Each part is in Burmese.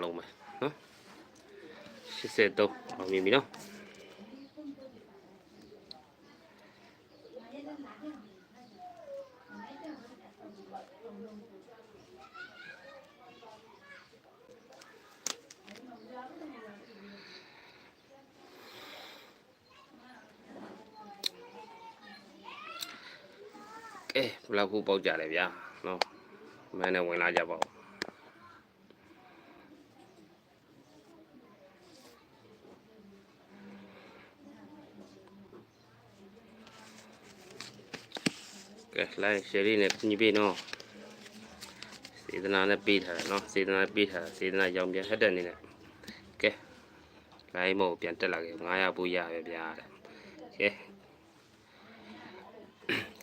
အားလုံးပဲနော်83အောင်မြင်ပြီနော်ကဲဘယ်လောက်ခုပေါက်ကြလဲဗျာနော်မန်းနဲ့ဝင်လာကြပါဦး ကဲလိုက်ရှယ်ရီနဲ့ညီပေးနော်စေတနာနဲ့ပေးထားတယ်နော်စေတနာပေးထားတာစေတနာရောင်ပြန်ဟက်တဲ့အနေနဲ့ကဲလိုက်မို့ပြန်တက်လာခဲ့900ဘူးရပဲဗျာတဲ့ကဲ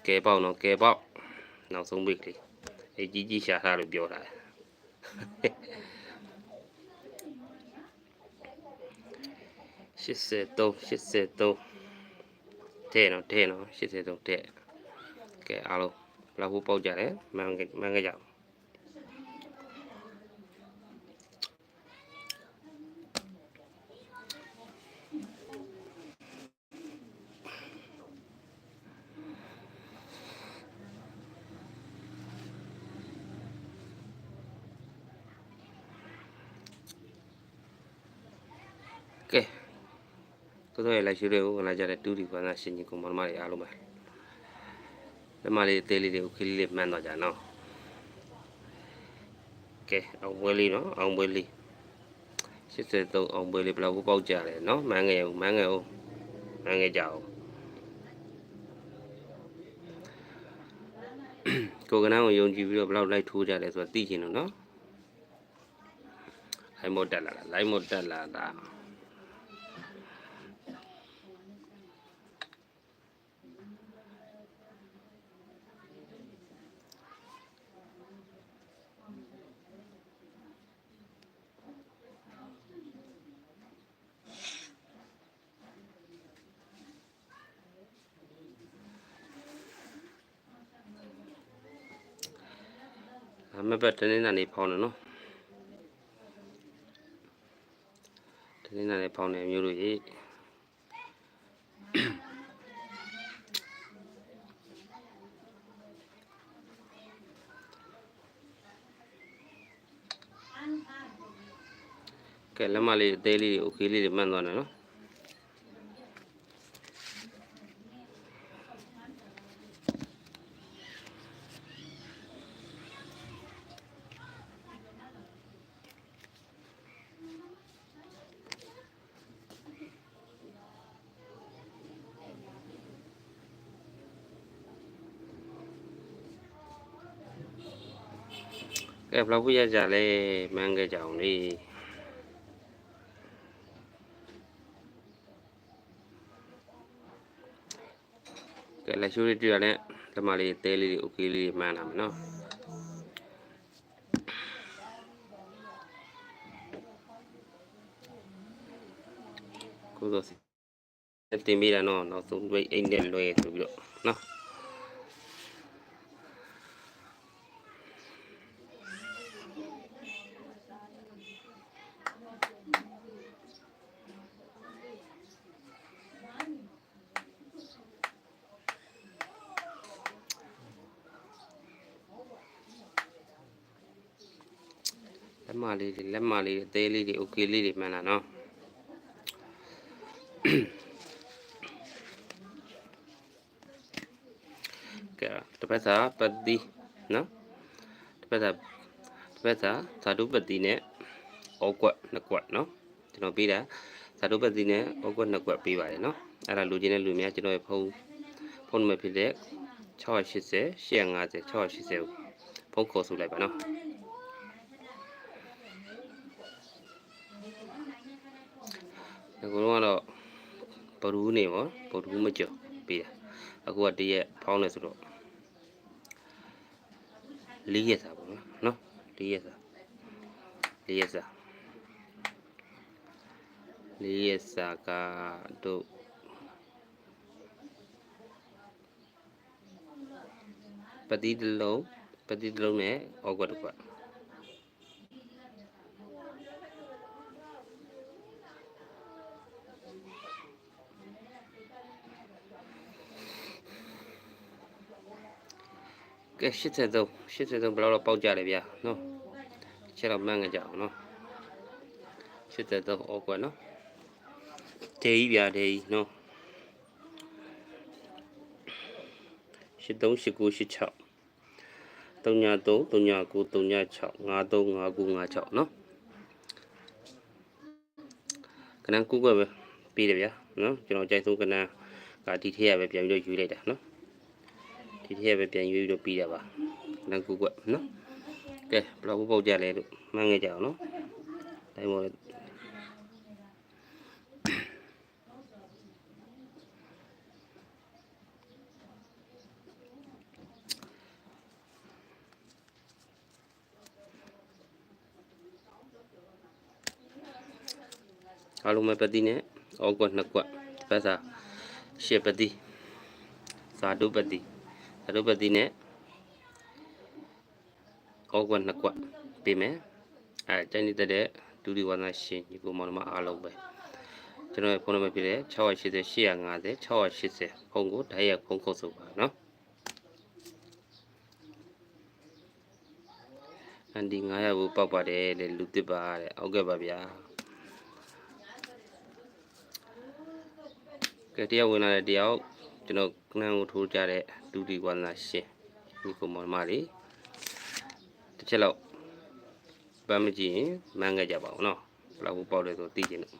ကဲပေါက်နော်ကဲပေါက်နောက်ဆုံးပိတ်ကလေးအဲကြီးကြီးရှာထားလို့ပြောတာ83 83တဲ့နော်တဲ့နော်83တဲ့ ကဲအားလုံးဘယ်လောက်ခုပေါက်ကြတယ်မှန်မှန်ကြကြအောင်ကဲကိုတို့ရဲ့လိုက်ရှိတွေကိုဝင်လာကြတဲ့တူဒီကွာနာရှင်ကြီးကောင်မမတွေအားလုံးပဲလက် မလေးအသေးလေးတွေကိုခလေးလေးမှန်းတော့ကြနော်ကဲအောင်ပွဲလေးနော်အောင်ပွဲလေး83အောင်ပွဲလေးဘယ်လောက်ကိုပေါက်ကြလဲနော်မန်းငယ်ဦးမန်းငယ်ဦးမန်းငယ်ကြအောင်ကိုကနန်းကိုယုံကြည်ပြီးတော့ဘယ်လောက်လိုက်ထိုးကြလဲဆိုတော့သိချင်လို့နော်လိုက်မို့တက်လာတာလိုက်မို့တက်လာတာ အမဘတ်တနေ့နာနေဖောင်းတယ်နော်တနေ့နာနေဖောင်းတယ်မျိုးတို့ရေကဲလက်မလေးအသေးလေးတွေ okay လေးတွေမှန်သွားတယ်နော် ဘယ်လောက်ပြရကြလဲမှန်းခဲ့ကြအောင်လေကဲလက်ရှိလေးတွေ့ရတဲ့လက်မလေးအသေးလေးတွေ okay လေးတွေမှန်းလာမယ်နော်ကိုတော့တင်မိတာနော်နောက်ဆုံးတွေ့အိမ်နဲ့လွယ်ဆိုပြီးတော့နော် လက်မလေးတွေလက်မလေးတွေအသေးလေးတွေ okay လေးတွေမှန်လားနော်ကဲတစ်ပတ်စာပတိနော်တစ်ပတ်စာတစ်ပတ်စာဇာတုပတိနဲ့ဩကွက်နှစ်ကွက်နော်ကျွန်တော်ပေးတာဇာတုပတိနဲ့ဩကွက်နှစ်ကွက်ပေးပါတယ်နော်အဲ့ဒါလူချင်းတဲ့လူများကျွန်တော်ရဲ့ဖုန်းဖုန်းနံပါတ်ဖြစ်တဲ့680 850 680ကိုဖုန်းခေါ်ဆိုလိုက်ပါနော် အခုတော့ကတော့ဘရူးနေပေါ့ဘရူးမကြော်ပေးတာအခုကတရက်ဖောင်းလဲဆိုတော့လေးရက်စာပေါ့နော်နော်လေးရက်စာလေးရက်စာလေးရက်စာကတို့ပတိတလုံးပတိတလုံးနဲ့ဩကွက်တစ်ခွက် ကဲ83 83ဘယ်လောက်တော့ပေါက်ကြလဲဗျာနော်ချက်တော့မှန်းကြကြအောင်နော်83အော်ကွယ်နော်ဒေကြီးဗျာဒေကြီးနော်83 89 86 33 39 39 53 59 56နော်ကနန်းကူကွယ်ပဲပြီးတယ်ဗျာနော်ကျွန်တော်ကြိုက်ဆုံးကနန်းကဒီထည့်ရပဲပြန်ပြီးတော့ယူလိုက်တာနော် ဒီထည့်ရပဲပြန်ယူပြီးတော့ပြီးတာပါကနန်းကူကွယ်နော်ကဲဘယ်လောက်ပုတ်ကြလဲလို့မှန်းခဲ့ကြအောင်နော်တိုင်းပေါ်အားလုံးပဲပတိနဲ့ဩကွက်နှစ်ကွက်ပတ်စာရှစ်ပတိဇာတုပတိ ဇာတုပတိနဲ့ဩကွက်နှစ်ကွက်ပြီးမယ်အဲတိုင်းနေတဲ့ဒူဒီဝါနာရှင်ညီကိုမောင်နှမအားလုံးပဲကျွန်တော်ရဲ့ဖုန်းနံပါတ်ဖြစ်တဲ့680 850 680ဖုန်းကိုဓာတ်ရိုက်ဖုန်းခုတ်ဆိုပါနော်အန်ဒီ900ဘူးပောက်ပါတယ်လေလူတစ်ပါတဲ့ဟုတ်ကဲ့ပါဗျာကဲတရားဝင်လာတဲ့တရားကျွ န်တော်ကနန်းကိုထိုးကြတဲ့ဒူဒီဝါနာရှင်ဒီကိုမောင်မလေးတစ်ချက်လောက်ပန်းမကြည့်ရင်မန်းခဲ့ကြပါဦးနော်ဘယ်လောက်ပေါက်လဲဆိုသိချင်လို့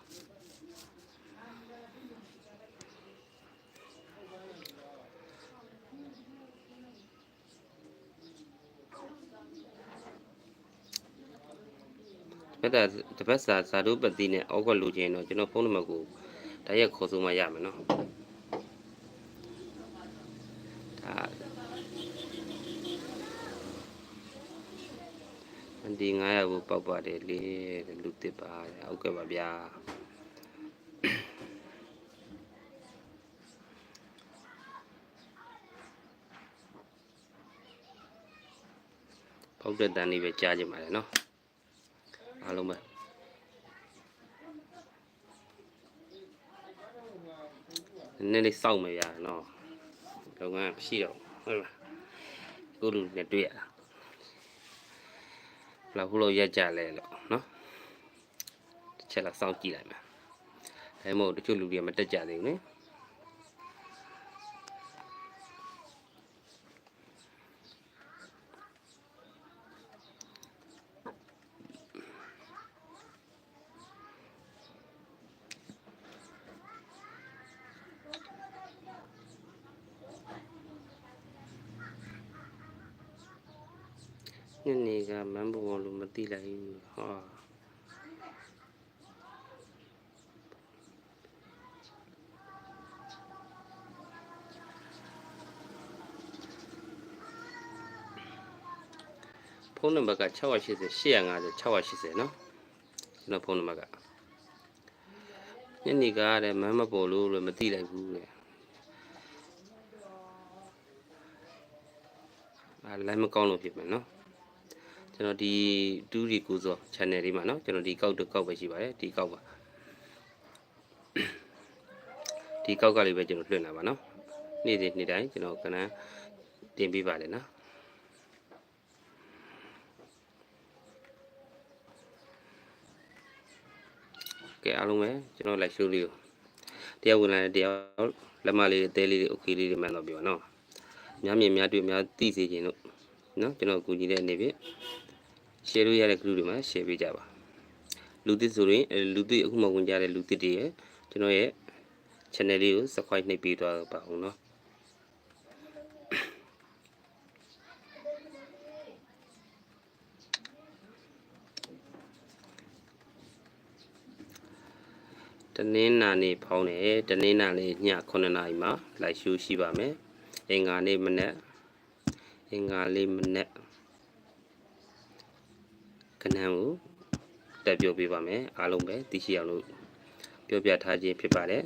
တပတ်တပတ်စာဇာတုပတိနဲ့အောက်ကလူချင်းတော့ကျွန်တော်ဖုန်းနံပါတ်ကိုတရက်ခေါ်ဆိုမှရမယ်နော်ဒါအန် ဒီ900ဘူးပေါက်ပါတယ်လေလူတစ်ပါတယ်ဟုတ်ကဲ့ပါဗျာပေါက်တဲ့တန်လေးပဲကြားကြပါလေနော်အားလုံးပဲနည်းနည်းလေးစောင့်မယ်ဗျာနော်လုပ်ငန်းမရှိတော့ဟုတ်လားကိုလူနဲ့တွေ့ရတာဘ လောက်ခုလို့ရက်ကြလဲလို့နော်တစ်ချက်လောက်စောင့်ကြည့်လိုက်မယ်ဒါမှမဟုတ်တချို့လူတွေကမတက်ကြသေးဘူး နော်ညနေကမန်းဘုံလို့မသိလိုက်ဘူးဟာဖုန်းနံပါတ်က680 850 680နော်ကျွန်တော်ဖုန်းနံပါတ်ကညနေကတဲ့မန်းမပေါ်လို့လို့မသိလိုက်ဘူးတဲ့အာလိုင်းမကောင်းလို့ဖြစ်မယ်နော် ကျွန်တော်ဒီတူးရီကူစော channel လေးမှာเนาะကျွန်တော်ဒီကောက်တစ်ကောက်ပဲရှိပါတယ်ဒီကောက်ပါဒီကောက်ကလေးပဲကျွန်တော်လွှင့်တာပါเนาะနေ့စဉ်နေ့တိုင်းကျွန်တော်ကနန်းတင်ပေးပါလေနော်ကဲအားလုံးပဲကျွန်တော်လိုက်ရှိုးလေးကိုတရားဝင်လာတဲ့တရားလက်မလေးအသေးလေးတွေ okay လေးတွေမှန်တော့ပြောနော်များမြင်များတွေ့များသိစေခြင်းလို့နော်ကျွန်တော်အကူကြီးတဲ့အနေဖြင့် share လို့ရတဲ့ group တွေမှာ share ပေးကြပါလူသစ်ဆိုရင်အဲလူသစ်အခုမှဝင်ကြတဲ့လူသစ်တွေရဲ့ကျွန်တော်ရဲ့ channel လေးကို subscribe နှိပ်ပေးသွားပါဦးနော်တနင်္လာနေ့ဖောင်းတယ်တနင်္လာနေ့ည9:00နာရီမှာ live show ရှိပါမယ်အင်္ဂါနေ့မနက်အင်္ဂါလေးမနက် ကနန်းကိုတက်ပြောပေးပါမယ်အားလုံးပဲသိရှိအောင်လို့ပြောပြထားခြင်းဖြစ်ပါတယ်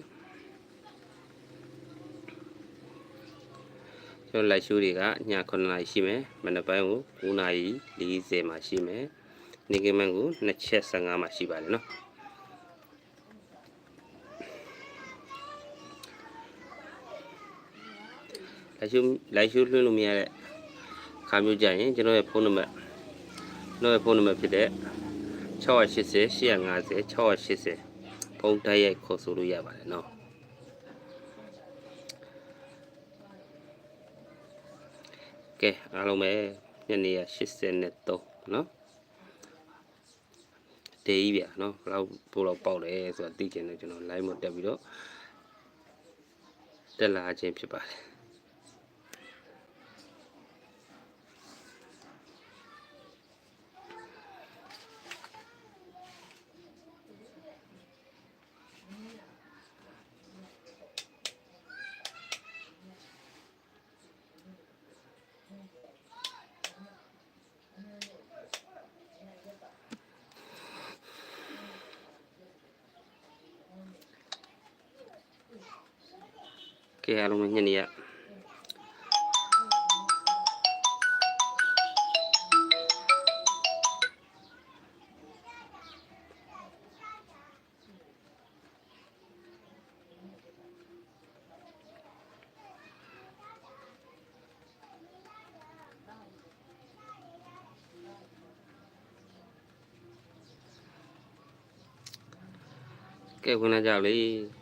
ကျွန်တော် live show တွေကည9:00နာရီရှိမယ်မနက်ပိုင်းကို9:40နာရီ40မှာရှိမယ်နေ့ကမှန်ကို2ချက်15မှာရှိပါတယ်နော်လိုက်ရှုလိုက်ရှုလွှင့်လို့မရတဲ့ခခါမျိုးကြရင်ကျွန်တော်ရဲ့ဖုန်းနံပါတ်ကျွ နှုတ်ရဲ့ဖုန်းနံပါတ်ဖြစ်တဲ့680 850 680ဖုန်းတိုက်ရိုက်ခေါ်ဆိုလို့ရပါတယ်နော်ကဲအားလုံးပဲညနေရ83နော်ဒေးကြီးဗျာနော်ဘလောက်ဘလောက်ပေါက်လဲဆိုတာသိချင်လို့ကျွန်တော် live မှာတက်ပြီးတော့တက်လာခြင်းဖြစ်ပါတယ် ကဲအားလုံးပဲညနေရကဲဝ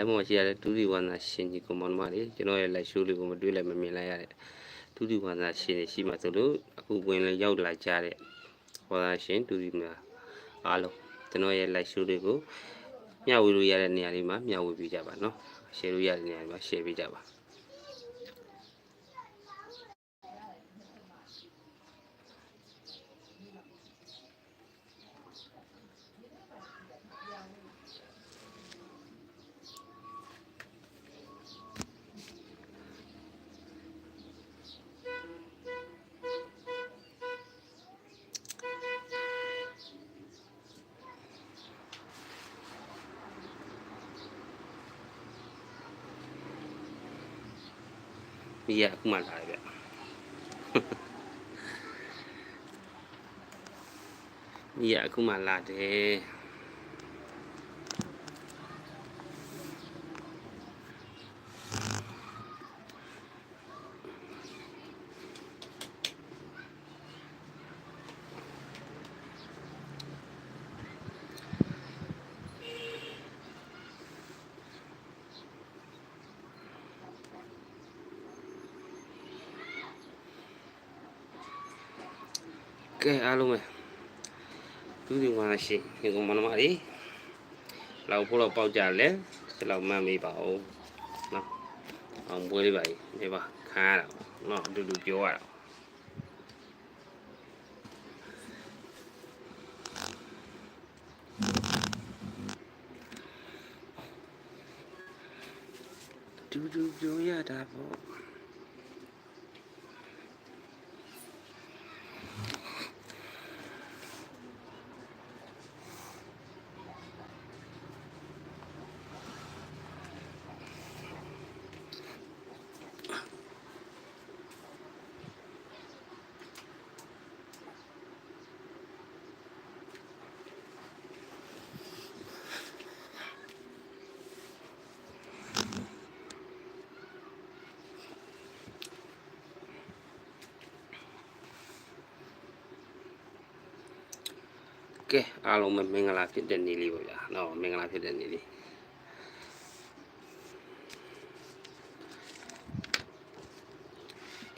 င်လာကြလေအဲ့ပေါ်မှာရှိရတဲ့ဒုတိဝန္တာရှင်ကြီးကွန်မန်မလေးကျွန်တော်ရဲ့ live show လေးကိုမတွေ့လိုက်မမြင်လိုက်ရတဲ့ဒုတိဝန္တာရှင်တွေရှိမှဆိုလို့အခုဝင်လာရောက်လာကြတဲ့ဝန္တာရှင်ဒုတိမှာအားလုံးကျွန်တော်ရဲ့ live show လေးကိုမျှဝေလို့ရတဲ့နေရာလေးမှာမျှဝေပေးကြပါနော် share လို့ရတဲ့နေရာလေးမှာ share ပေးကြပါ မိရအခုမှလာတယ်ဗျမိရအခုမှလာတယ် ကဲအားလုံးပဲသူဒီမှာရှိဒီကောင်မနမလေးလောက်ဖို့တော့ပေါက်ကြလဲဒီလောက်မှတ်မေးပါဦးနော်အောင်ပွဲလေးပါကြီးနေပါခါရတာနော်အတူတူပြောရတာတူတူပြောရတာပေါ့ ကဲအားလုံးပဲမင်္ဂလာဖြစ်တဲ့နေ့လေးပါဗျာနော်မင်္ဂလာဖြစ်တဲ့နေ့လေး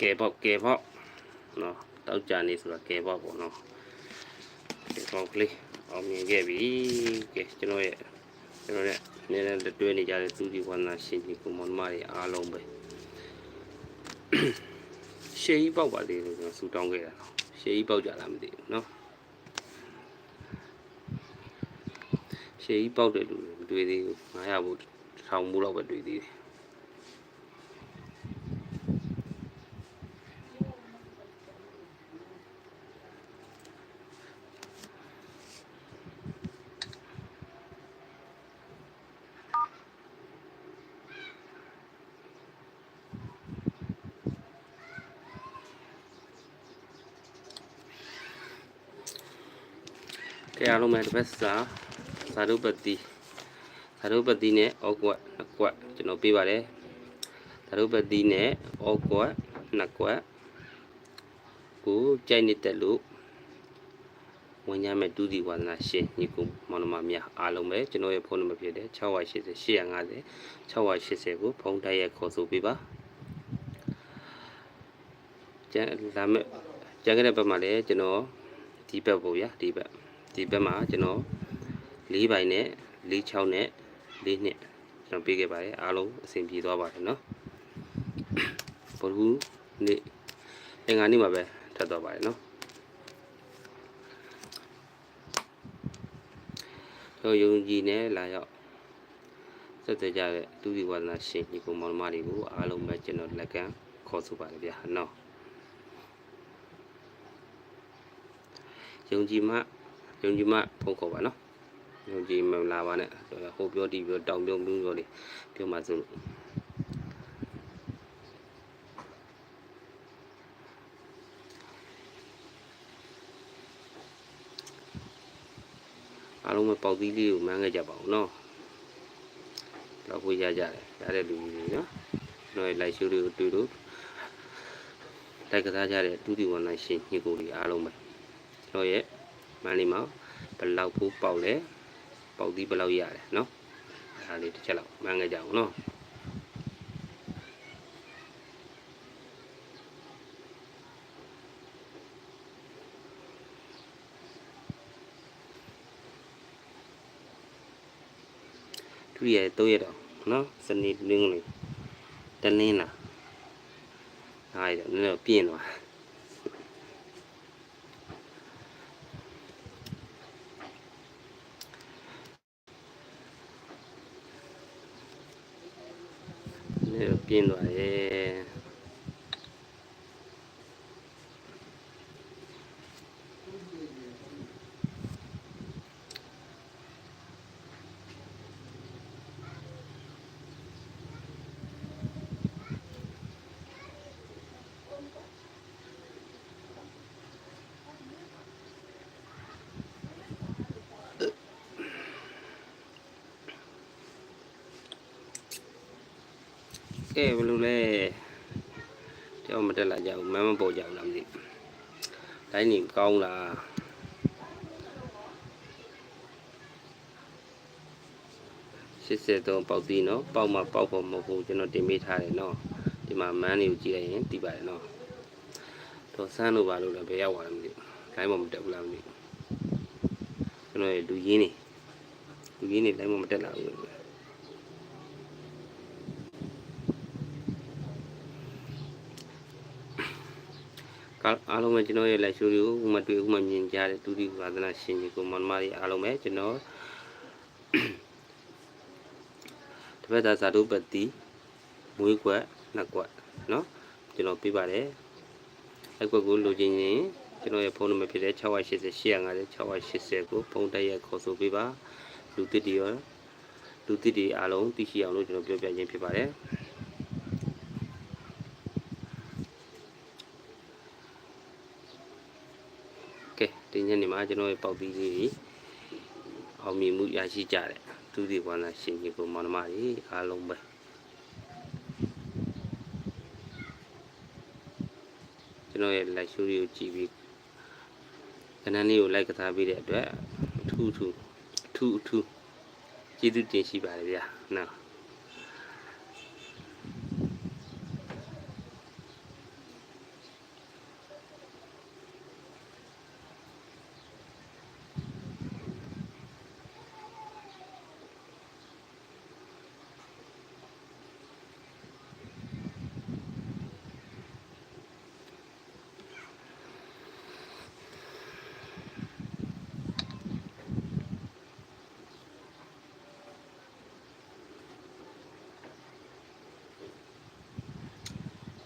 ကဲပေါ့ကဲပေါ့နော်တောက်ကြနေဆိုတာကဲပေါ့ပေါ့နော်ကဲပေါ့ကလေးအောင်မြင်ခဲ့ပြီကဲကျွန်တော်ရဲ့ကျွန်တော်ရဲ့နည်းနည်းတွဲနေကြတဲ့သူဒီဝန္နာရှင်ကြီးကိုမွန်မတွေအားလုံးပဲရှေးကြီးပေါက်ပါသေးလို့ကျွန်တော်ဆူတောင်းခဲ့တာနော်ရှေးကြီးပေါက်ကြလားမသိဘူးနော် ရှေးကြီးပေါက်တဲ့လူတွေမတွေ့သေးဘူး900ဘူးထောင်မှုတော့ပဲတွေ့သေးတယ်ကဲအားလုံးပဲတစ်ပတ်စာ သာဓုပတိသာဓုပတိနဲ့ဩကွက်နှစ်ကွက်ကျွန်တော်ပြပါတယ်သာဓုပတိနဲ့ဩကွက်နှစ်ကွက်ကိုကြိုက်နေတဲ့လို့ဝင်ရမယ်တူးဒီဝါဒနာရှင်ညီကိုမောင်နှမများအားလုံးပဲကျွန်တော်ရဲ့ဖုန်းနံပါတ်ဖြစ်တဲ့680 850 680ကိုဖုန်းတိုက်ရိုက်ခေါ်ဆိုပေးပါကျန်လာမဲ့ကျန်ခဲ့တဲ့ဘက်မှာလည်းကျွန်တော်ဒီဘက်ပေါ့ဗျာဒီဘက်ဒီဘက်မှာကျွန်တော် ၄ပိုင်နဲ့၄6နဲ့၄နှစ်ကျွန်တော်ပေးခဲ့ပါတယ်အားလုံးအဆင်ပြေသွားပါတယ်နော်ဘုရူနေ့အင်္ဂါနေ့မှာပဲထပ်သွားပါတယ်နော်တို့ယုံကြည်နဲ့လာရောက်ဆက်သွယ်ကြတဲ့ဒုတိဝါဒနာရှင်ညီကောင်မောင်နှမတွေကိုအားလုံးပဲကျွန်တော်လက်ကမ်းခေါ်ဆိုပါတယ်ဗျာနော်ယုံကြည်မှယုံကြည်မှဖုန်းခေါ်ပါနော် ယုံကြည်မလာပါနဲ့ဟိုပြောဒီပြောတောင်ပြောမျိုးပြောလေးပြောမှစို့လို့အားလုံးပဲပေါက်သီးလေးကိုမှန်းခဲ့ကြပါဦးနော်တော့ကိုရကြတယ်ရတဲ့လူတွေနော်ကျွန်တော်ရဲ့ live show တွေကိုတွေ့လို့တိုက်ကစားကြတဲ့ဒုတိယဝန်နိုင်ရှင်ညီကိုတွေအားလုံးပဲကျွန်တော်ရဲ့မန်လေးမှာဘယ်လောက်ဖို့ပေါက်လဲ ပေါက်သီးဘယ်လောက်ရတယ်နော်အဲဒါလေးတစ်ချက်လောက်မှန်းခဲ့ကြအောင်နော်သူရဲ့၃ရက်တော့နော်စနေလင်းလေးတလင်းလားအားရတော့နည်းနည်းပြင်းသွား နည်း ဘယ်လိုလဲကြောက်မတက်လာကြဘူးမမ်းမပေါ်ကြဘူးလားမသိဘူးတိုင်းနေကောင်းလား83ပေါက်သီးနော်ပေါက်မှာပေါက်ဖို့မဟုတ်ဘူးကျွန်တော်တင်ပေးထားတယ်နော်ဒီမှာမန်းလေးကိုကြည့်လိုက်ရင်သိပါတယ်နော်တော့စမ်းလို့ပါလို့လည်းဘယ်ရောက်သွားလဲမသိဘူးလိုင်းပေါ်မတက်ဘူးလားမသိဘူးကျွန်တော်ရဲ့လူရင်းနေလူရင်းနေလိုင်းပေါ်မတက်လာဘူး အားလုံးပဲကျွန်တော်ရဲ့ live show တွေကိုဥမတွေ့ဥမမြင်ကြတဲ့ဒုတိယဝါသနာရှင်ကြီးကိုမန္တမတွေအားလုံးပဲကျွန်တော်တပတ်တာဇာတုပတိမွေးကွက်နှစ်ကွက်เนาะကျွန်တော်ပြပါတယ်အဲ့ကွက်ကိုလိုချင်ရင်ကျွန်တော်ရဲ့ဖုန်းနံပါတ်ဖြစ်တဲ့680 850 680ကိုဖုန်းတက်ရက်ခေါ်ဆိုပေးပါလူတစ်တီရောလူတစ်တီအားလုံးသိရှိအောင်လို့ကျွန်တော်ပြောပြခြင်းဖြစ်ပါတယ် ကျွန်တော်ရဲ့ပေါက်သီးလေးတွေအောင်မြင်မှုရရှိကြတယ်သူဒီဝါနာရှင်ကြီးကိုမောင်နှမတွေအားလုံးပဲကျွန်တော်ရဲ့ live show တွေကိုကြည့်ပြီးကဏ္ဍလေးကို like ကစားပေးတဲ့အတွက်အထူးအထူးအထူးအထူးကျေးဇူးတင်ရှိပါတယ်ဗျာနော်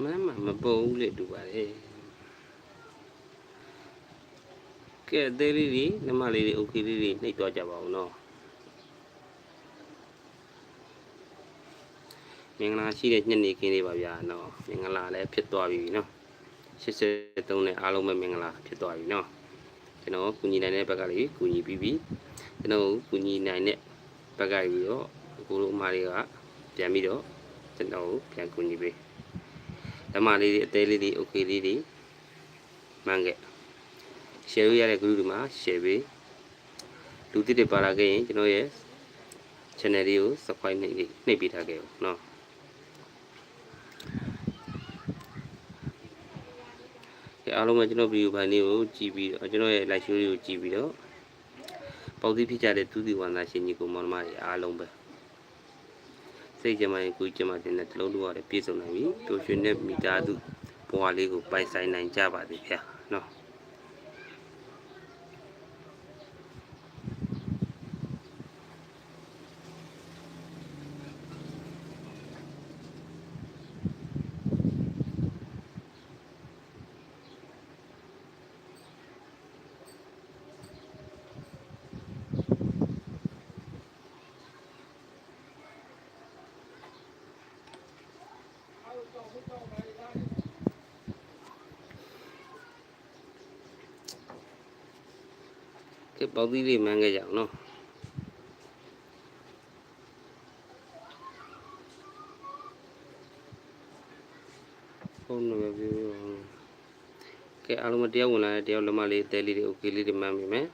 မမ်းမမပုံဘူးလေတူပါလေကဲသေးလေးတွေနမလေးတွေโอเคလေးတွေနှိပ်သွားကြပါဦးနော်မင်္ဂလာရှိတဲ့ညနေခင်းလေးပါဗျာနော်မင်္ဂလာလည်းဖြစ်သွားပြီနော်83နဲ့အားလုံးပဲမင်္ဂလာဖြစ်သွားပြီနော်ကျွန်တော်ကုညီနိုင်တဲ့ဘက်ကလေးကုညီပြီးပြီကျွန်တော်ကုညီနိုင်တဲ့ဘက်ကပြီးတော့ကိုလိုအမတွေကပြန်ပြီးတော့ကျွန်တော်ပြန်ကုညီပေး ဓမ္မလေးတွေအသေးလေးတွေโอเคလေးတွေ မှန်းခဲ့ share လို့ရတဲ့ group တွေမှာ share ပေးလူသစ်တွေပါလာခဲ့ရင်ကျွန်တော်ရဲ့ channel လေးကို subscribe နှိပ်နှိပ်ပေးထားခဲ့ဦးเนาะကဲအားလုံးပဲကျွန်တော် video ပိုင်းလေးကိုကြည့်ပြီးတော့ကျွန်တော်ရဲ့ live show လေးကိုကြည့်ပြီးတော့ပေါက်သီးဖြစ်ကြတဲ့သူတီဝါနာရှင်ကြီးကိုမောင်နှမတွေအားလုံးပဲ စိတ်ကြမ်းမှရင်ကိုယ်ကြမ်းမှတဲ့နဲ့တလုံးလုံးရတယ်ပြည့်စုံနိုင်ပြီပျော်ရွှင်တဲ့မိသားစုဘဝလေးကိုပိုင်ဆိုင်နိုင်ကြပါစေဗျာเပေါက်သီးလေးမှန်းခဲ့ကြအောင်နော်ဖုန်းနံပါတ်ပြောပြအောင်ကဲအားလုံးမတရားဝင်လာတဲ့တယောက်လက်မလေးတဲလေးတွေ okay လေးတွေမှန်းမိမယ်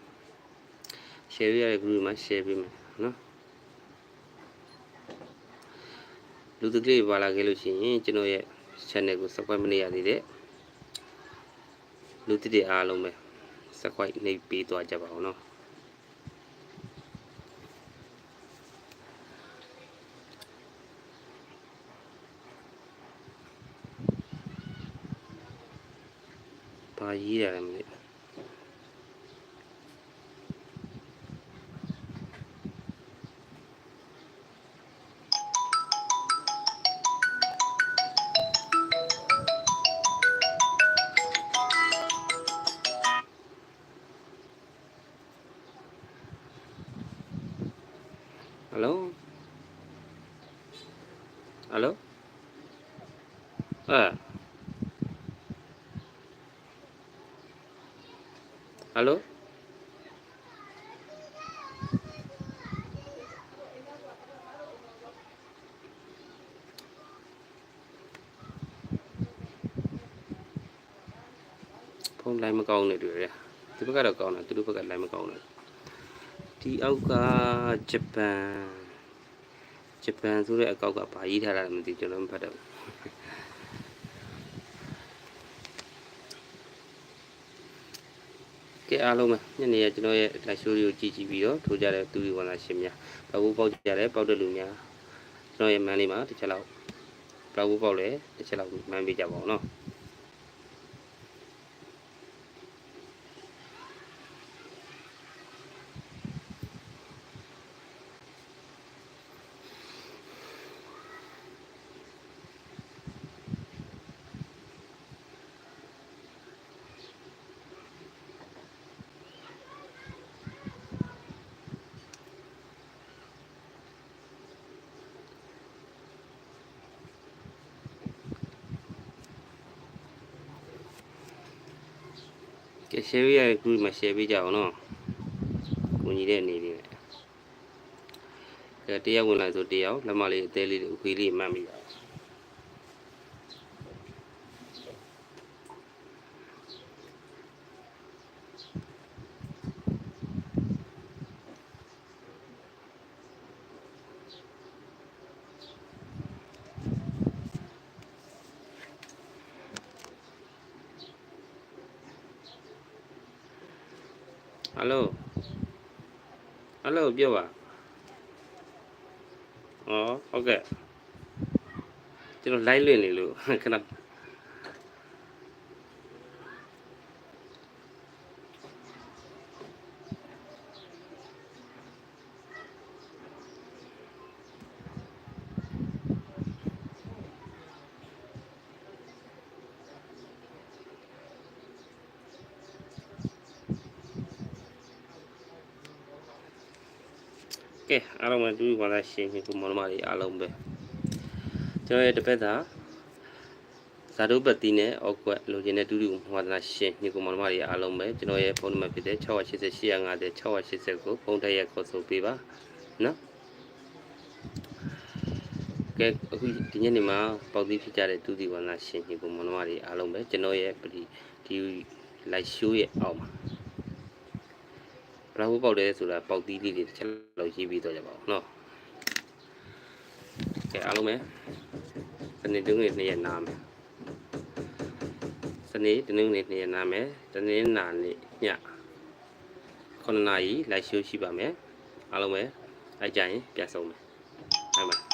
share ရတဲ့ group မှာ share ပေးမယ်နော်လူသူကလေးပါလာခဲ့လို့ရှိရင်ကျွန်တော်ရဲ့ channel ကို subscribe မနေရသေးတဲ့လူသစ်တွေအားလုံးပဲ subscribe နှိပ်ပေးသွားကြပါအောင်နော်ဘာရေးရလဲမသိဘူးဟယ် င်းမကောင်းနေတွေ့ရဒီဘက်ကတော့ကောင်းတယ်သူတို့ဘက်ကလိုင်းမကောင်းတယ်ဒီအောက်ကဂျပန်ဂျပန်ဆိုတဲ့အကောက်ကဘာရေးထားတာလဲမသိကျွန်တော်မဖတ်တော့ဘူးကဲအားလုံးပဲညနေရကျွန်တော်ရဲ့ live show လေးကိုကြည့်ကြည့်ပြီးတော့ထိုးကြတဲ့သူတွေဝန်လာရှင်များဘဘူးပေါက်ကြတယ်ပေါက်တဲ့လူများကျွန်တော်ရဲ့မန်းလေးမှာတစ်ချက်လောက်ဘဘူးပေါက်လဲတစ်ချက်လောက်မန်းပေးကြပါအောင်နော် ကဲ share ရတဲ့ group မှာ share ပေးကြအောင်နော်ကိုညီတဲ့အနေနဲ့ကဲတရားဝင်လာဆိုတရားလက်မလေးအသေးလေးတွေဥခွေးလေးမှတ်မိပါအောင် ဟယ်လိုဟယ်လိုပြောပါဩဟုတ်ကဲ့ကျွန်တော် live လွှင့်နေလို့ခဏကဲအားလုံး ပဲတူတူပါလားရှင်ရှင်ကိုမောင်နှမတွေအားလုံးပဲကျွန်တော်ရဲ့တစ်ဖက်သာဇာတုပတိနဲ့အောက်ကွက်လိုချင်တဲ့တူတူဝါဒနာရှင်ညီကိုမောင်နှမတွေအားလုံးပဲကျွန်တော်ရဲ့ဖုန်းနံပါတ်ဖြစ်တဲ့688 850 680ကိုဖုန်းထည့်ရခေါ်ဆိုပေးပါနော်ကဲအခုဒီညနေမှာပေါက်သီးဖြစ်ကြတဲ့တူတီဝါဒနာရှင်ညီကိုမောင်နှမတွေအားလုံးပဲကျွန်တော်ရဲ့ပဒီဒီလိုက်ရှိုးရဲ့အောက်မှာဘရာဟုပေါက်တယ်ဆိုတာပေါက်သီးလေးတွေတစ်ချက်လောက်ရေးပြီးတော့ကြပါဦးနော် ကဲအားလုံးပဲစနေတုံးနေ့နေ့ရက်နာမယ်စနေတနင်္ဂနွေနေ့ရက်နာမယ်တနင်္လာနေ့ည9နာရီလိုက်ရှိုးရှိပါမယ်အားလုံးပဲလိုက်ကြရင်ပြန်ဆုံးမယ်ဘိုင်ဘိုင်